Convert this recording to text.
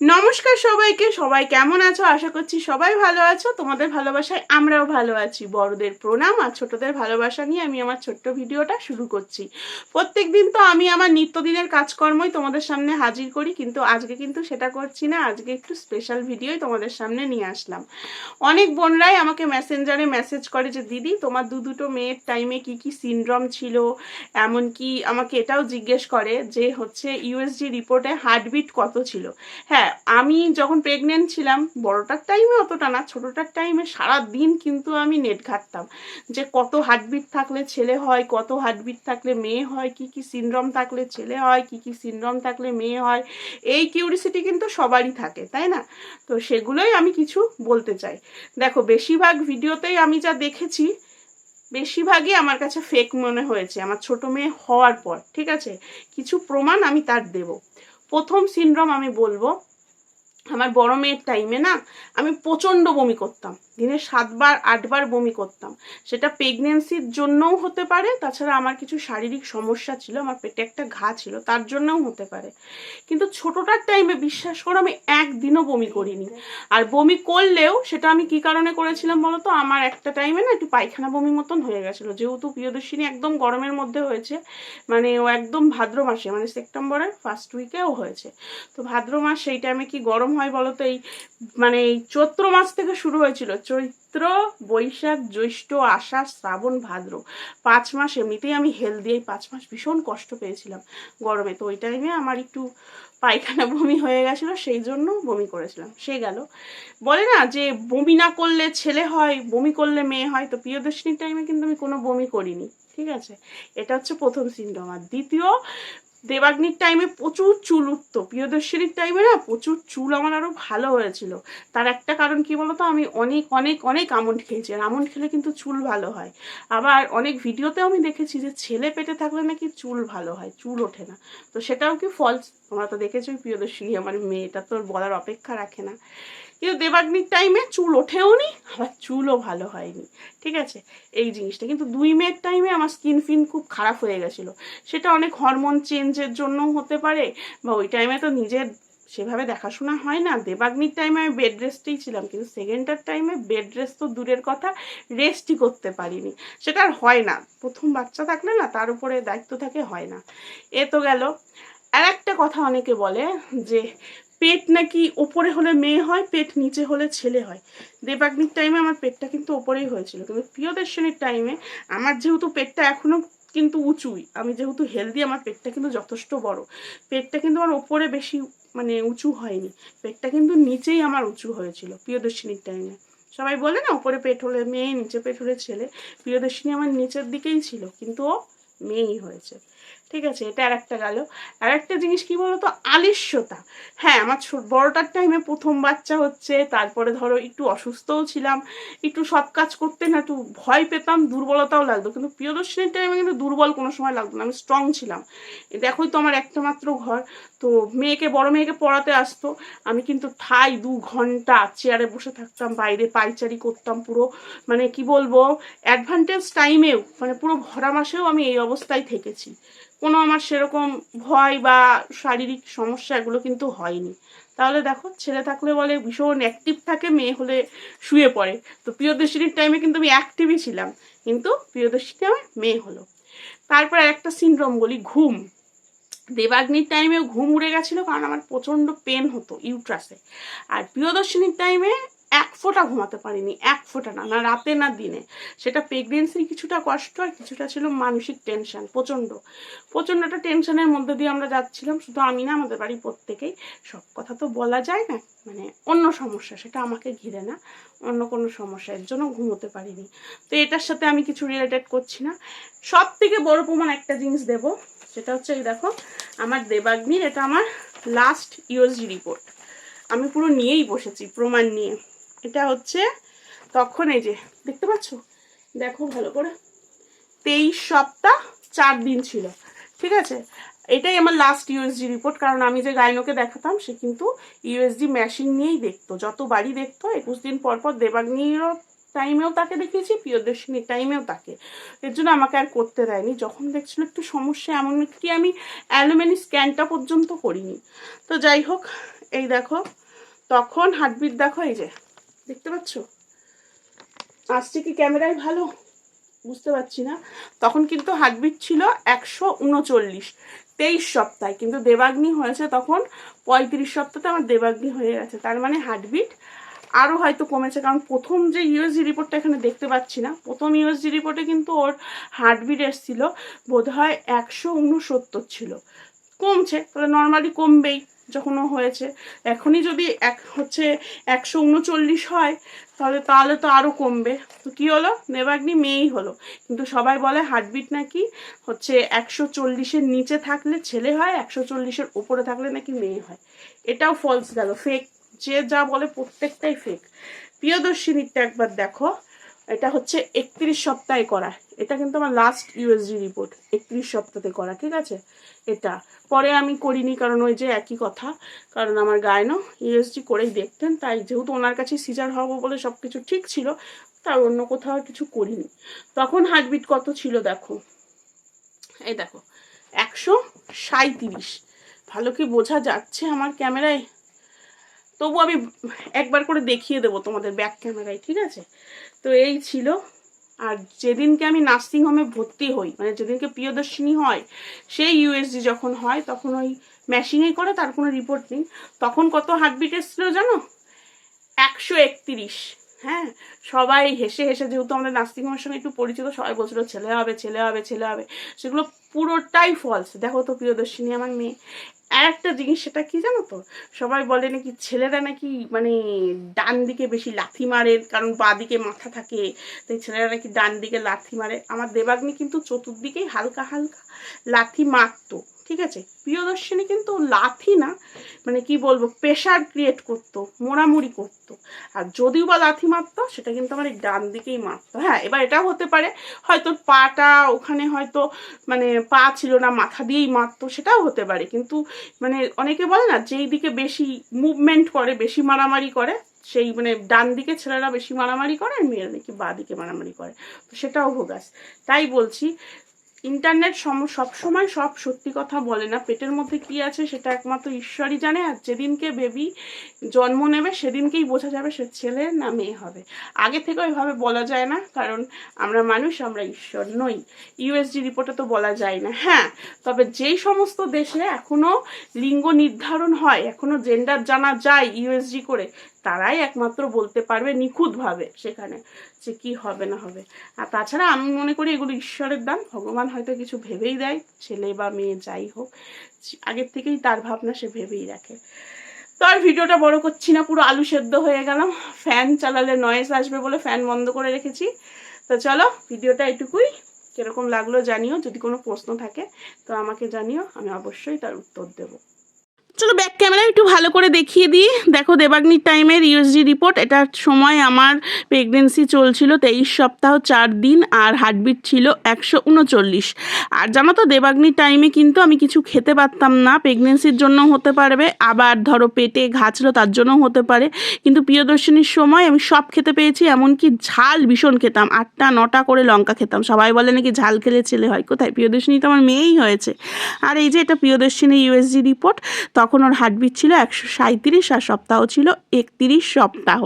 নমস্কার সবাইকে, সবাই কেমন আছো? আশা করছি সবাই ভালো আছো। তোমাদের ভালোবাসায় আমরাও ভালো আছি। বড়দের প্রণাম আর ছোটদের ভালোবাসা নিয়ে আমি আমার ছোট্ট ভিডিওটা শুরু করছি। প্রত্যেক দিন তো আমি আমার নিত্যদিনের কাজকর্মই তোমাদের সামনে হাজির করি, কিন্তু আজকে কিন্তু সেটা করছি না। আজকে একটু স্পেশাল ভিডিওই তোমাদের সামনে নিয়ে আসলাম। অনেক বোনরাই আমাকে মেসেঞ্জারে মেসেজ করে যে, দিদি, তোমার দু দুটো মেয়ের টাইমে কি কি সিনড্রম ছিল? এমনকি আমাকে এটাও জিজ্ঞেস করে যে, হচ্ছে ইউএসজি রিপোর্টে হার্টবিট কত ছিল? হ্যাঁ আমি যখন প্রেগনেন্ট ছিলাম, বড়টার টাইমে অতটা না, ছোটোটার টাইমে সারা দিন কিন্তু আমি নেট ঘাটতাম। যে কত হার্টবিট থাকলে ছেলে হয়, কত হার্টবিট থাকলে মেয়ে হয়, কি কি সিনড্রম থাকলে ছেলে হয়, কি কি সিনড্রম থাকলে মেয়ে হয়, এই কিউরিসিটি কিন্তু সবারই থাকে, তাই না? তো সেগুলোই আমি কিছু বলতে চাই। দেখো, বেশিরভাগ ভিডিওতেই আমি যা দেখেছি, বেশিরভাগই আমার কাছে ফেক মনে হয়েছে, আমার ছোট মেয়ে হওয়ার পর, ঠিক আছে? কিছু প্রমাণ আমি তার দেব। প্রথম সিনড্রোম আমি বলব আমার বড় মেয়ের টাইমে না আমি প্রচণ্ড বমি করতাম। দিনে সাতবার, আটবার বমি করতাম। সেটা প্রেগনেন্সির জন্যও হতে পারে, তাছাড়া আমার কিছু শারীরিক সমস্যা ছিল, আমার পেটে একটা ঘা ছিল, তার জন্যও হতে পারে। কিন্তু ছোটোটার টাইমে বিশ্বাস করো, আমি একদিনও বমি করিনি। আর বমি করলেও সেটা আমি কি কারণে করেছিলাম বলো তো? আমার একটা টাইমে না একটু পায়খানা বমি মতন হয়ে গেছিল। যেহেতু প্রিয়দর্শিনী একদম গরমের মধ্যে হয়েছে মানে ও একদম ভাদ্র মাসে মানে সেপ্টেম্বরের ফার্স্ট উইকেও হয়েছে। তো ভাদ্র মাস সেই টাইমে কি গরম হয় বলতো এই মানে এই চৈত্র মাস থেকে শুরু হয়েছিল। চৈত্র, বৈশাখ, জ্যৈষ্ঠ, আষাঢ়, শ্রাবণ, ভাদ্র। পাঁচ মাস এমনিতেই আমি হেলদি, এই পাঁচ মাস ভীষণ কষ্ট পেয়েছিলাম গরমে। তো ওই টাইমে আমার একটু পায়খানা বমি হয়ে গেছিল, সেই জন্য বমি করেছিলাম। সে গেল। বলে না যে বমি না করলে ছেলে হয়, বমি করলে মেয়ে হয়, তো প্রিয়দর্শিনীর টাইমে কিন্তু আমি কোনো বমি করিনি। ঠিক আছে? এটা হচ্ছে প্রথম সিনড্রোম আর দ্বিতীয় দেবাগ্নির টাইমে প্রচুর চুল উঠতো। প্রিয়দর্শিনীর টাইমে না প্রচুর চুল আমার আরও ভালো হয়েছিল। তার একটা কারণ কি বলতো? আমি অনেক অনেক অনেক আমন্ড খেয়েছি আর আমন্ড খেলে কিন্তু চুল ভালো হয়। আবার অনেক ভিডিওতেও আমি দেখেছি যে ছেলে পেটে থাকলে নাকি চুল ভালো হয়, চুল ওঠে না। তো সেটাও কি ফলস তোমরা তো দেখেছ প্রিয়দর্শিনী, আমার মেয়েটা তো বলার অপেক্ষা রাখে না। কিন্তু দেবাগ্নির টাইমে চুল ওঠেও নি, আবার চুলও ভালো হয়নি। ঠিক আছে? এই জিনিসটা। কিন্তু দুই মেয়ের টাইমে আমার স্কিন ফিন খুব খারাপ হয়ে গেছিল। সেটা অনেক হরমোন চেঞ্জের জন্যও হতে পারে, বা ওই টাইমে তো নিজের সেভাবে দেখাশোনা হয় না। দেবাগ্নির টাইমে আমি বেড রেস্টেই ছিলাম, কিন্তু সেকেন্ডটার টাইমে বেড রেস্ট তো দূরের কথা রেস্টই করতে পারিনি। সেটা আর হয় না। প্রথম বাচ্চা থাকলে না, তার উপরে দায়িত্ব থাকে, হয় না। এ তো গেল। আর একটা কথা অনেকে বলে যে, পেট নাকি ওপরে হলে মেয়ে হয়, পেট নিচে হলে ছেলে হয়। দেবাগ্নির টাইমে আমার পেটটা কিন্তু ওপরেই হয়েছিল। কিন্তু প্রিয়দর্শনীর টাইমে আমার যেহেতু পেটটা এখনও কিন্তু উঁচুই। আমি যেহেতু হেলদি আমার পেটটা কিন্তু যথেষ্ট বড়। পেটটা কিন্তু আমার ওপরে বেশি মানে উঁচু হয়নি। পেটটা কিন্তু নিচেই আমার উঁচু হয়েছিল প্রিয়দর্শিনীর টাইমে সবাই বলে না, ওপরে পেট হলে মেয়ে, নিচে পেট হলে ছেলে। প্রিয়দর্শিনী আমার নিচের দিকেই ছিল, কিন্তু ও মেয়েই হয়েছে। ঠিক আছে, এটা আর একটা গেল। আর একটা জিনিস কি বলতো? আলিস্যতা। হ্যাঁ আমার বড়টার টাইমে প্রথম বাচ্চা হচ্ছে, তারপরে ধরো একটু অসুস্থও ছিলাম, একটু সব কাজ করতে না একটু ভয় পেতাম, দুর্বলতাও লাগতো। কিন্তু প্রিয়দর্শনীর টাইমে কিন্তু দুর্বল কোনো সময় লাগতো না, আমি স্ট্রং ছিলাম। দেখোই তো আমার একটা মাত্র ঘর, তো মেয়েকে, বড় মেয়েকে পড়াতে আসতো। আমি কিন্তু ঠাই দু ঘণ্টা চেয়ারে বসে থাকতাম, বাইরে পাইচারি করতাম পুরো। মানে কি বলব? অ্যাডভান্টেজ টাইমেও মানে পুরো ভরা মাসেও আমি এই অবস্থায় থেকেছি। কোনো আমার সেরকম ভয় বা শারীরিক সমস্যা এগুলো কিন্তু হয়নি। তাহলে দেখো, ছেলে থাকলে বলে ভীষণ অ্যাক্টিভ থাকে, মেয়ে হলে শুয়ে পড়ে। তো প্রিয়দর্শিনীর টাইমে কিন্তু আমি অ্যাক্টিভই ছিলাম, কিন্তু প্রিয়দর্শিনী আমার মেয়ে হলো। তারপর একটা সিনড্রোম বলি, ঘুম। দেবাগ্নির টাইমেও ঘুম উড়ে গেছিল, কারণ আমার প্রচণ্ড পেন হতো ইউট্রাসে আর প্রিয়দর্শিনীর টাইমে এক ফোঁটা ঘুমাতে পারিনি, এক ফোঁটা না না রাতে না দিনে। সেটা প্রেগনেন্সির কিছুটা কষ্ট আর কিছুটা ছিল মানসিক টেনশন প্রচণ্ড। প্রচণ্ড একটা টেনশনের মধ্যে দিয়ে আমরা যাচ্ছিলাম, শুধু আমি না, আমাদের বাড়ি প্রত্যেকেই। সব কথা তো বলা যায় না মানে অন্য সমস্যা, সেটা আমাকে ঘিরে না। অন্য কোনো সমস্যা, এর জন্য ঘুমোতে পারিনি। তো এটার সাথে আমি কিছু রিলেটেড করছি না। সব থেকে বড় প্রমাণ একটা জিনিস দেব, সেটা হচ্ছে এই দেখো, আমার দেবাগ্নির এটা আমার লাস্ট ইউএসজি রিপোর্ট আমি পুরো নিয়েই বসেছি, প্রমাণ নিয়ে। এটা হচ্ছে তখন এই যে, দেখতে পাচ্ছ? দেখো ভালো করে। তেইশ সপ্তাহ চার দিন ছিল। ঠিক আছে? এটাই আমার লাস্ট ইউএসজি রিপোর্ট কারণ আমি যে গাইনোকে দেখাতাম, সে কিন্তু ইউএসজি মেশিন নিয়েই দেখতো। যত বাড়ি দেখতো, একুশ দিন পর পর দেবাগ্নিরও টাইমেও তাকে দেখিয়েছি প্রিয়দর্শিনীর টাইমেও তাকে। এর জন্য আমাকে আর করতে দেয়নি। যখন দেখছিল একটু সমস্যা, এমন কি আমি অ্যালুমিনি স্ক্যানটা পর্যন্ত করিনি। তো যাই হোক, এই দেখো, তখন হার্টবিট দেখো, এই যে দেখতে পাচ্ছ? আসছে কি ক্যামেরায় ভালো? বুঝতে পারছি না। তখন কিন্তু হার্টবিট ছিল একশো উনচল্লিশ, তেইশ সপ্তাহে। কিন্তু দেবাগ্নি হয়েছে তখন পঁয়ত্রিশ সপ্তাহে আমার দেবাগ্নি হয়ে গেছে। তার মানে হার্টবিট আরও হয়তো কমেছে, কারণ প্রথম যে ইউএসজি রিপোর্টটা এখানে দেখতে পাচ্ছি না। প্রথম ইউএসজি রিপোর্টে কিন্তু ওর হার্টবিট এসেছিল বোধ হয় একশো উনসত্তর ছিল। কমছে তাহলে নর্মালি কমবেই। যখন ও হয়েছে। এখনই যদি এক হচ্ছে একশো উনচল্লিশ হয়, তাহলে তাহলে তো আরও কমবে। তো কী হলো? নেবাগ্নি মেয়েই হলো। কিন্তু সবাই বলে হার্টবিট নাকি হচ্ছে একশো চল্লিশের নিচে থাকলে ছেলে হয়, একশো চল্লিশের উপরে থাকলে নাকি মেয়ে হয়। এটাও ফলস গেল। ফেক যে যা বলে প্রত্যেকটাই ফেক প্রিয়দর্শিনীরটা একবার দেখো। এটা হচ্ছে একত্রিশ সপ্তাহে করা। এটা কিন্তু আমার লাস্ট ইউএসজি রিপোর্ট একত্রিশ সপ্তাহে করা, ঠিক আছে? এটা। পরে আমি করিনি কারণ ওই যে একই কথা, কারণ আমার গায়নও ইউএসজি করেই দেখতেন, তাই যেহেতু ওনার কাছে সিজার হব বলে সব কিছু ঠিক ছিল, তার অন্য কোথাও কিছু করিনি। তখন হার্টবিট কত ছিল দেখো? এই দেখো, একশো সাঁইত্রিশ। ভালো কি বোঝা যাচ্ছে আমার ক্যামেরায়? তবু আমি একবার করে দেখিয়ে দেবো তোমাদের ব্যাক ক্যামেরায় ঠিক আছে? তো এই ছিল। আর যেদিনকে আমি নার্সিং হোমে ভর্তি হই মানে যেদিনকে প্রিয়দর্শিনী হয়, সেই ইউএসজি যখন হয়, তখন ওই মেশিনেই করে তার কোনো রিপোর্ট নেই। তখন কত হার্টবিট এসেছিল জানো? একশো একত্রিশ। হ্যাঁ? সবাই হেসে হেসে, যেহেতু আমাদের নার্সিং হোমের সঙ্গে একটু পরিচিত, সবাই বলছিল, ছেলে হবে ছেলে হবে ছেলে হবে। সেগুলো পুরোটাই ফলস দেখো তো প্রিয়দর্শিনী আমার মেয়ে। আর একটা জিনিস, সেটা কি জানো তো? সবাই বলে নাকি ছেলেরা নাকি মানে ডান দিকে বেশি লাথি মারে, কারণ বা দিকে মাথা থাকে। তাই ছেলেরা নাকি ডান দিকে লাথি মারে। আমার দেবাগ্নি কিন্তু চতুর্দিকেই হালকা হালকা লাথি মারতো। ঠিক আছে? প্রিয়দর্শিনী কিন্তু লাথি না মানে কি বলব প্রেশার ক্রিয়েট করতো, মোড়ামুড়ি করতো। আর যদিও বা লাথি মারতো, সেটা কিন্তু আমার এই ডান দিকেই মারতো। হ্যাঁ এবার এটাও হতে পারে, হয়তো পাটা ওখানে হয়তো মানে পা ছিল না, মাথা দিয়েই মারতো, সেটাও হতে পারে। কিন্তু মানে অনেকে বলে না, যেই দিকে বেশি মুভমেন্ট করে, বেশি মারামারি করে, সেই মানে ডান দিকে ছেলেরা বেশি মারামারি করে, আর মেয়েরা নাকি বা দিকে মারামারি করে। তো সেটাও ভোগাস তাই বলছি ইন্টারনেট সম, সবসময় সব সত্যি কথা বলে না। পেটের মধ্যে কি আছে সেটা একমাত্র ঈশ্বরই জানে। আর যেদিনকে বেবি জন্ম নেবে, সেদিনকেই বোঝা যাবে সে ছেলে না মেয়ে হবে। আগে থেকে ওইভাবে বলা যায় না, কারণ আমরা মানুষ, আমরা ঈশ্বর নই। ইউএসজি রিপোর্টে তো বলা যায় না। হ্যাঁ তবে যেই সমস্ত দেশে এখনও লিঙ্গ নির্ধারণ হয়, এখনও জেন্ডার জানা যায় ইউএসজি করে তারাই একমাত্র বলতে পারবে নিখুঁতভাবে সেখানে যে কি হবে না হবে। আর তাছাড়া আমি মনে করি এগুলো ঈশ্বরের দান। ভগবান হয়তো কিছু ভেবেই দেয়, ছেলে বা মেয়ে যাই হোক আগের থেকেই তার ভাবনা সে ভেবেই রাখে। তো আর ভিডিওটা বড় করছি না, পুরো আলু সেদ্ধ হয়ে গেলাম। ফ্যান চালালে নয়েস আসবে বলে ফ্যান বন্ধ করে রেখেছি। তো চলো, ভিডিওটা এটুকুই। কীরকম লাগল জানিও, যদি কোনো প্রশ্ন থাকে তো আমাকে জানিও, আমি অবশ্যই তার উত্তর দেবো। চলো ব্যাক ক্যামেরা একটু ভালো করে দেখিয়ে দিই। দেখো দেবাগ্নির টাইমের ইউএসজি রিপোর্ট এটার সময় আমার প্রেগনেন্সি চলছিল তেইশ সপ্তাহ চার দিন আর হার্টবিট ছিল একশো উনচল্লিশ। আর জানো তো দেবাগ্নির টাইমে কিন্তু আমি কিছু খেতে পারতাম না প্রেগনেন্সির জন্য হতে পারবে, আবার ধরো পেটে ঘা ছিল তার জন্য হতে পারে। কিন্তু প্রিয়দর্শিনীর সময় আমি সব খেতে পেয়েছি, এমনকি ঝাল ভীষণ খেতাম, আটটা নটা করে লঙ্কা খেতাম। সবাই বলে নাকি ঝাল খেলে ছেলে হয়, কোথায়? প্রিয়দর্শিনী তো আমার মেয়েই হয়েছে। আর এই যে এটা প্রিয়দর্শিনী ইউএসজি রিপোর্ট তখন ওর হার্টবিট ছিল একশো সাঁত্রিশ আর সপ্তাহ ছিল একত্রিশ সপ্তাহ।